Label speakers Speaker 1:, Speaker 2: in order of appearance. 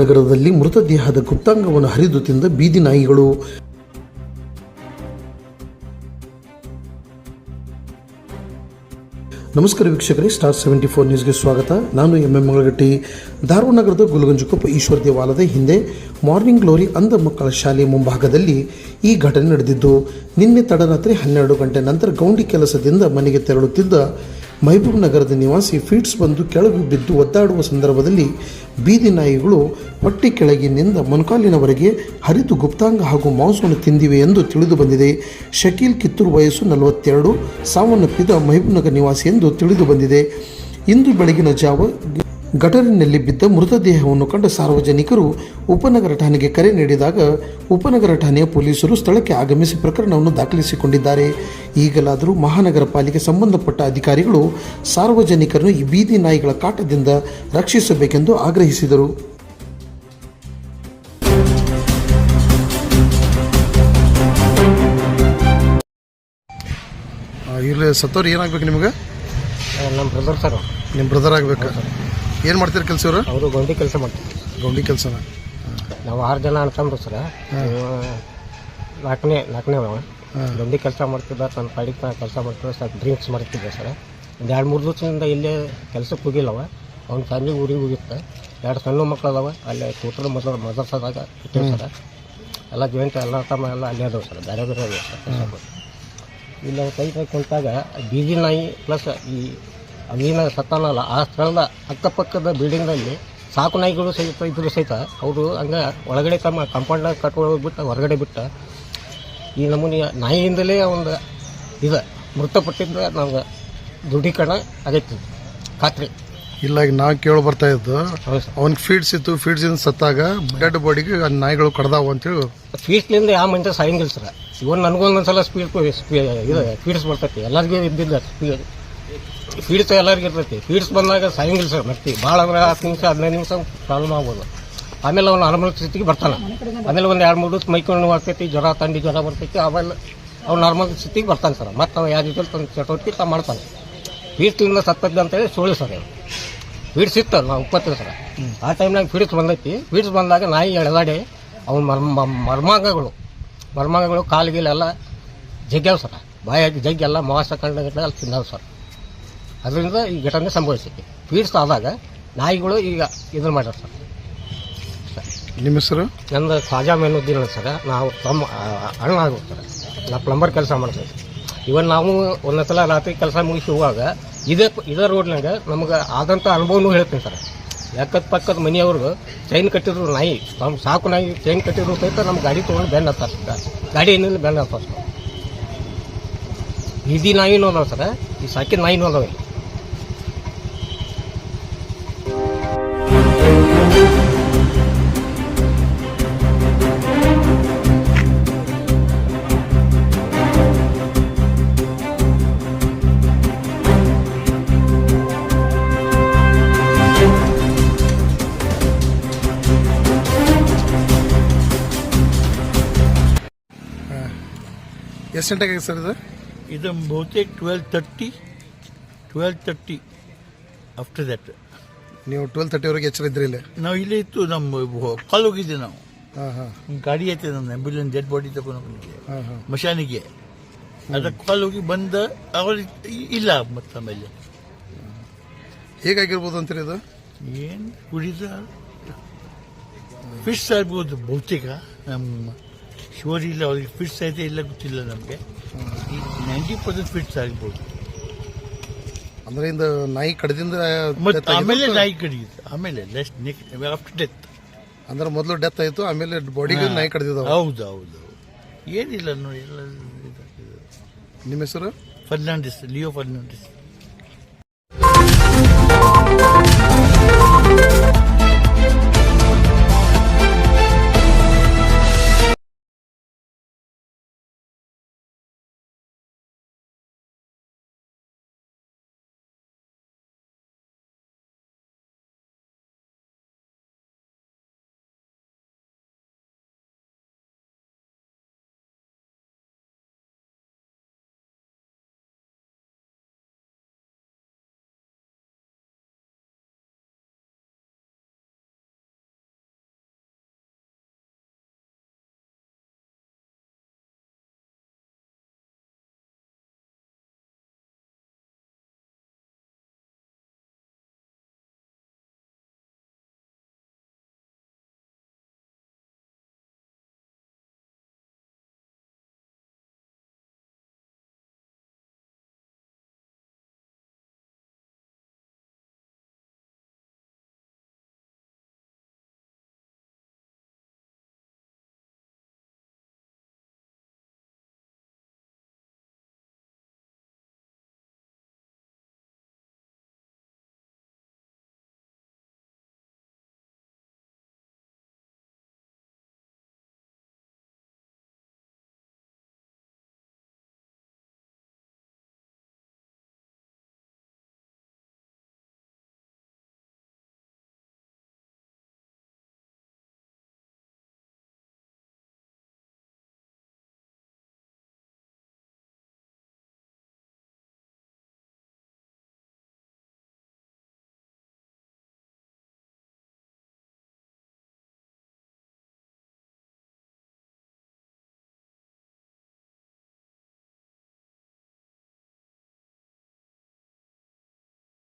Speaker 1: ನಗರದಲ್ಲಿ ಮೃತದೇಹದ ಗುಪ್ತಾಂಗವನ್ನು ಹರಿದು ತಿಂದ ಬೀದಿ ನಾಯಿಗಳು. ನಮಸ್ಕಾರ ವೀಕ್ಷಕರೇ ಸ್ಟಾರ್ ಸೆವೆಂಟಿ ಫೋರ್ ನ್ಯೂಸ್ಗೆ ಸ್ವಾಗತ. ನಾನು ಎಂ ಎಂ ಮಂಗಳಗಟ್ಟಿ. ಧಾರವಾಡ ನಗರದ ಗುಲಗಂಜಕೊಪ್ಪ ಈಶ್ವರ ದೇವಾಲಯದ ಹಿಂದೆ ಮಾರ್ನಿಂಗ್ ಗ್ಲೋರಿ ಅಂಧ ಮಕ್ಕಳ ಶಾಲೆ ಮುಂಭಾಗದಲ್ಲಿ ಈ ಘಟನೆ ನಡೆದಿದ್ದು, ನಿನ್ನೆ ತಡರಾತ್ರಿ ಹನ್ನೆರಡು ಗಂಟೆ ನಂತರ ಗೌಂಡಿ ಕೆಲಸದಿಂದ ಮನೆಗೆ ತೆರಳುತ್ತಿದ್ದ ಮಹಬೂಬ್ ನಗರದ ನಿವಾಸಿ ಫೀಟ್ಸ್ ಬಂದು ಕೆಳಗೆ ಬಿದ್ದು ಒದ್ದಾಡುವ ಸಂದರ್ಭದಲ್ಲಿ ಬೀದಿ ನಾಯಿಗಳು ಹೊಟ್ಟೆ ಕೆಳಗಿನಿಂದ ಮೊಣಕಾಲಿನವರೆಗೆ ಹರಿದು ಗುಪ್ತಾಂಗ ಹಾಗೂ ಮಾಂಸವನ್ನು ತಿಂದಿವೆ ಎಂದು ತಿಳಿದು ಬಂದಿದೆ. ಶಕೀಲ್ ಕಿತ್ತೂರು ವಯಸ್ಸು ನಲವತ್ತೆರಡು, ಸಾವನ್ನಪ್ಪಿದ ಮಹಬೂಬ್ ನಗರ ನಿವಾಸಿ ಎಂದು ತಿಳಿದು ಬಂದಿದೆ. ಇಂದು ಬೆಳಗಿನ ಜಾವ ಗಟರಿನಲ್ಲಿ ಬಿದ್ದ ಮೃತದೇಹವನ್ನು ಕಂಡ ಸಾರ್ವಜನಿಕರು ಉಪನಗರ ಠಾಣೆಗೆ ಕರೆ ನೀಡಿದಾಗ ಉಪನಗರ ಠಾಣೆಯ ಪೊಲೀಸರು ಸ್ಥಳಕ್ಕೆ ಆಗಮಿಸಿ ಪ್ರಕರಣವನ್ನು ದಾಖಲಿಸಿಕೊಂಡಿದ್ದಾರೆ. ಈಗಲಾದರೂ ಮಹಾನಗರ ಪಾಲಿಕೆ ಸಂಬಂಧಪಟ್ಟ ಅಧಿಕಾರಿಗಳು ಸಾರ್ವಜನಿಕರನ್ನು ಈ ಬೀದಿ ನಾಯಿಗಳ ಕಾಟದಿಂದ ರಕ್ಷಿಸಬೇಕೆಂದು ಆಗ್ರಹಿಸಿದರು. ಇಲ್ಲಿ ಸತ್ತವ್ರು ಏನಾಗಬೇಕು ನಿಮಗೆ?
Speaker 2: ನಮ್ಮ ಬ್ರದರ್ ಸರ್
Speaker 1: ನಿಮ್ಮ ಬ್ರದರ್ ಆಗ್ಬೇಕು? ಏನು ಮಾಡ್ತೀರಿ ಕೆಲಸ ಇವರು
Speaker 2: ಅವರು ಗೊಂಡಿ ಕೆಲಸ ಮಾಡ್ತೀವಿ
Speaker 1: ಗೌಂಡಿ ಕೆಲಸ
Speaker 2: ನಾವು ಆರು ಜನ ಅಣ್ತಂಬ್ರು ಸರ್. ನಾಲ್ಕನೇ ನಾಲ್ಕನೇ ಅವ. ಗೌಂಡಿ ಕೆಲಸ ಮಾಡ್ತಿದ್ದ ತನ್ನ ಪಾಡಿಗೆ ತಾನು ಕೆಲಸ ಮಾಡ್ತಿದ್ದ ಸರ್ ಡ್ರಿಂಕ್ಸ್ ಮಾಡ್ತಿದ್ದೆ ಸರ್. ಒಂದು ಎರಡು ಮೂರು ದಿವಸದಿಂದ ಇಲ್ಲೇ ಕೆಲಸಕ್ಕೆ ಹೋಗಿಲ್ಲವ. ಅವ್ನ ಫ್ಯಾಮಿಲಿ ಊರಿಗೆ ಹೋಗಿತ್ತು. ಎರಡು ಸಣ್ಣ ಮಕ್ಳು ಅದಾವ ಅಲ್ಲೇ ಕೂತರು ಮೊದಲು ಮದರ್ಸದಾಗ ಇಟ್ಟಿವಿ ಸರ್. ಎಲ್ಲ ಜಾಯಿಂಟ್ ಎಲ್ಲ ತಮ್ಮ ಎಲ್ಲ ಅಲ್ಲೇ ಅದಾವೆ ಸರ್. ಬೇರೆ ಬೇರೆ ಅದಾವೆ ಸರ್ ಕೈ ಕೈ ಕುಂತಾಗ ಬೀದಿ ನಾಯಿ ಪ್ಲಸ್ ಈ ಅವಿನ ಸತ್ತಲ್ಲ ಆ ಸ್ಥಳದ ಅಕ್ಕಪಕ್ಕದ ಬಿಲ್ಡಿಂಗ್ನಲ್ಲಿ ಸಾಕು ನಾಯಿಗಳು ಸಹಿತ ಇದ್ರು ಸಹಿತ ಅವರು ಹಂಗೆ ಒಳಗಡೆ ತಮ್ಮ ಕಂಪೌಂಡ್ ಕಟ್ಕೊಂಡು ಬಿಟ್ಟು ಹೊರಗಡೆ ಬಿಟ್ಟ. ಈ ನಮೂನಿ ನಾಯಿಯಿಂದಲೇ ಒಂದು ಇದು ಮೃತಪಟ್ಟಿದ್ದ ನಮ್ಗೆ ದೃಢೀಕರಣ ಆಗೈತಿ. ಖಾತ್ರಿ.
Speaker 1: ಇಲ್ಲ ಈಗ ನಾವು ಕೇಳಿ ಬರ್ತಾ ಇದ್ದು ಅವ್ನಿಗೆ ಫೀಡ್ಸ್ ಇತ್ತು ಫೀಡ್ಸ್ ಇಂದ ಸತ್ತಾಗ ಡೆಡ್ ಬಾಡಿಗೆ ನಾಯಿಗಳು ಕಡ್ದಾವು ಅಂತೇಳಿ
Speaker 2: ಫೀಸ್ಲಿಂದ ಯಾವ ಮನುಷ್ಯ ಸಾಯಂಗಿಲ್ಲ ಸರ್. ಇವನ್ ನನಗೊಂದೊಂದ್ಸಲ ಸ್ಪೀಡ್ ಇದು ಫೀಡ್ಸ್ ಬರ್ತೈತಿ. ಎಲ್ಲರಿಗೂ ಇದ್ದಿಲ್ಲ ಸ್ಪೀಡ್ ಫೀಡ್ಸ್ ಎಲ್ಲರಿಗೂ ಇರ್ತೈತಿ. ಫೀಡ್ಸ್ ಬಂದಾಗ ಸಾಯಂಗಿಲ್ಲ ಸರ್, ಮತ್ತೆ ಭಾಳ ಅಂದ್ರೆ ಹತ್ತು ನಿಮಿಷ, ಹದಿನೈದು ನಿಮಿಷ ಪ್ರಾಬ್ಲಮ್ ಆಗ್ಬೋದು. ಆಮೇಲೆ ಅವ್ನು ನಾರ್ಮಲ್ ಸ್ಥಿತಿಗೆ ಬರ್ತಾನೆ. ಆಮೇಲೆ ಒಂದು ಎರಡು, ಮೂರು ದಿವಸ ಮೈಕೊಂಡು ಆಗ್ತೈತಿ, ಜ್ವರ ತಂಡಿ ಜ್ವರ ಬರ್ತೈತಿ, ಆಮೇಲೆ ಅವ್ನು ನಾರ್ಮಲ್ ಸ್ಥಿತಿಗೆ ಬರ್ತಾನೆ ಸರ್. ಮತ್ತೆ ಅವ್ನು ಯಾವ ರೀತಿಯಲ್ಲಿ ತನ್ನ ಚಟುವಟಿಕೆ ತಾ ಮಾಡ್ತಾನೆ. ಫೀಡ್ಸ್ಲಿಂದ ಸತ್ತದ್ದು ಅಂತೇಳಿ ಸುಳ್ಳು ಸರ್ ಫೀಡ್ಸ್ ಇತ್ತು ನಾವು ಉಪ್ಪತ್ತಿಲ್ಲ ಸರ್. ಆ ಟೈಮ್ನಾಗ ಫೀಡ್ಸ್ ಬಂದೈತಿ. ಫೀಡ್ಸ್ ಬಂದಾಗ ನಾಯಿ ಎಳೆದಾಡಿ ಅವ್ನ ಮರ್ಮ ಮರ್ಮಾಂಗಗಳು. ಮರ್ಮಾಂಗಗಳು ಕಾಲಿಗೆಲ್ಲ ಜಗ್ಗ್ಯಾವ ಸರ್. ಬಾಯಾಗಿ ಜಗ್ಗೆಲ್ಲ ಮಾಸ ಕಂಡ ಅಲ್ಲಿ ತಿನ್ನೋದು ಸರ್. ಅದರಿಂದ ಈ ಘಟನೆ ಸಂಭವಿಸುತ್ತೆ ಫೀಡ್ಸ್ ಆದಾಗ ನಾಯಿಗಳು ಈಗ ಇದನ್ನು ಮಾಡ್ಯಾರ ಸರ್.
Speaker 1: ನಿಮ್ಮ ಹೆಸರು?
Speaker 2: ನಂದು ಖಾಜಾ ಮೆನುದ್ದೀನ್ ಸರ್. ನಾವು ತಮ್ಮ ಅಣ್ಣ ಆಗುತ್ತೆ ಸರ್. ನಾ ಪ್ಲಂಬರ್ ಕೆಲಸ ಮಾಡ್ತೀವಿ. ಇವನ್ ನಾವು ಒಂದೊಂದ್ಸಲ ರಾತ್ರಿ ಕೆಲಸ ಮುಗಿಸಿ ಹೋಗುವಾಗ ಇದೇ ಇದೇ ರೋಡ್ನಾಗ ನಮಗೆ ಆದಂಥ ಅನುಭವನೂ ಹೇಳ್ತೀನಿ ಸರ್. ಯಾಕದ ಪಕ್ಕದ ಮನೆಯವ್ರಿಗೆ ಚೈನ್ ಕಟ್ಟಿದ್ರು ನಾಯಿ. ನಮ್ಮ ಸಾಕು ನಾಯಿ ಚೈನ್ ಕಟ್ಟಿದ್ರು ಸಹಿತ ನಮ್ಮ ಗಾಡಿ ತೊಗೊಂಡು ಬೆನ್ನ ಹತ್ತಾರ ಗಾಡಿ ಏನಿಲ್ಲ ಬೆನ್ನ ಹತ್ತಾರ ಸರ್. ಬೀದಿ ನಾಯಿನೂ ಅದಾವೆ ಸರ್. ಈ ಸಾಕಿದ ನಾಯಿನೂ ಅದಾವ
Speaker 1: ಎಷ್ಟು ಗಂಟೆಗೆ ಸರ್ ಇದು?
Speaker 3: ಇದು ಬಹುತೇಕ twelve thirty twelve thirty after that
Speaker 1: ನೀವು ಟ್ವೆಲ್ ತರ್ಟಿವರೆಗೆ ಎಚ್ಚರ ಇದ್ರಿ ಇಲ್ಲಿ?
Speaker 3: ನಾವು ಇಲ್ಲೇ ಇತ್ತು ನಮ್ಮ ಕಾಲ್ ಹೋಗಿದ್ದೆ ನಾವು.
Speaker 1: ಹಾಂ ಹಾಂ.
Speaker 3: ಗಾಡಿ ಐತೆ ನಮ್ಮ ಆಂಬ್ಯುಲೆನ್ಸ್ ಡೆಡ್ ಬಾಡಿ ತಗೊಂಡು ಹೋಗ್ಲಿಕ್ಕೆ
Speaker 1: ಹಾಂ ಹಾಂ.
Speaker 3: ಮಶಾನಿಗೆ. ಅದಕ್ಕೆ ಕಾಲ್ ಹೋಗಿ ಬಂದ ಅವ್ರು ಇಲ್ಲ ಮತ್ತೆ ಆಮೇಲೆ.
Speaker 1: ಹೇಗಾಗಿರ್ಬೋದು ಅಂತೀರಿ ಇದು?
Speaker 3: ಏನು ಕುಡಿದ? ಫಿಶ್ ಆಗ್ಬೋದು ಬಹುತೇಕ ನಮ್ಮ ಶೋರ್ ಇಲ್ಲ ಅವ್ರಿಗೆ ಫಿಟ್ಸ್ ಐತೆ ಇಲ್ಲ ಗೊತ್ತಿಲ್ಲ ನಮಗೆ. ನೈಂಟಿ ಪರ್ಸೆಂಟ್ ಫಿಟ್ಸ್ ಆಗ್ಬೋದು.
Speaker 1: ಅಂದ್ರೆ ಇಂದ ನಾಯಿ ಕಡಿದಿಂದ
Speaker 3: ಮತ್ತೆ ಆಮೇಲೆ ನಾಯಿ ಕಡಿಯುತ್ತೆ ಆಮೇಲೆ ನೆಕ್ಸ್ಟ್ ನೆಕ್ಸ್ಟ್ ಆಫ್ಟರ್ ಡೆತ್
Speaker 1: ಅಂದ್ರೆ ಮೊದಲು ಡೆತ್ ಆಯಿತು ಆಮೇಲೆ ಬಾಡಿಗೆ ನಾಯಿ ಕಡ್ದಿದ್ದಾವ?
Speaker 3: ಹೌದು ಹೌದು ಏನಿಲ್ಲ ನೋಡಿ ಎಲ್ಲ
Speaker 1: ನಿಮ್ಮ ಹೆಸರು?
Speaker 3: Fernandes Leo Fernandes.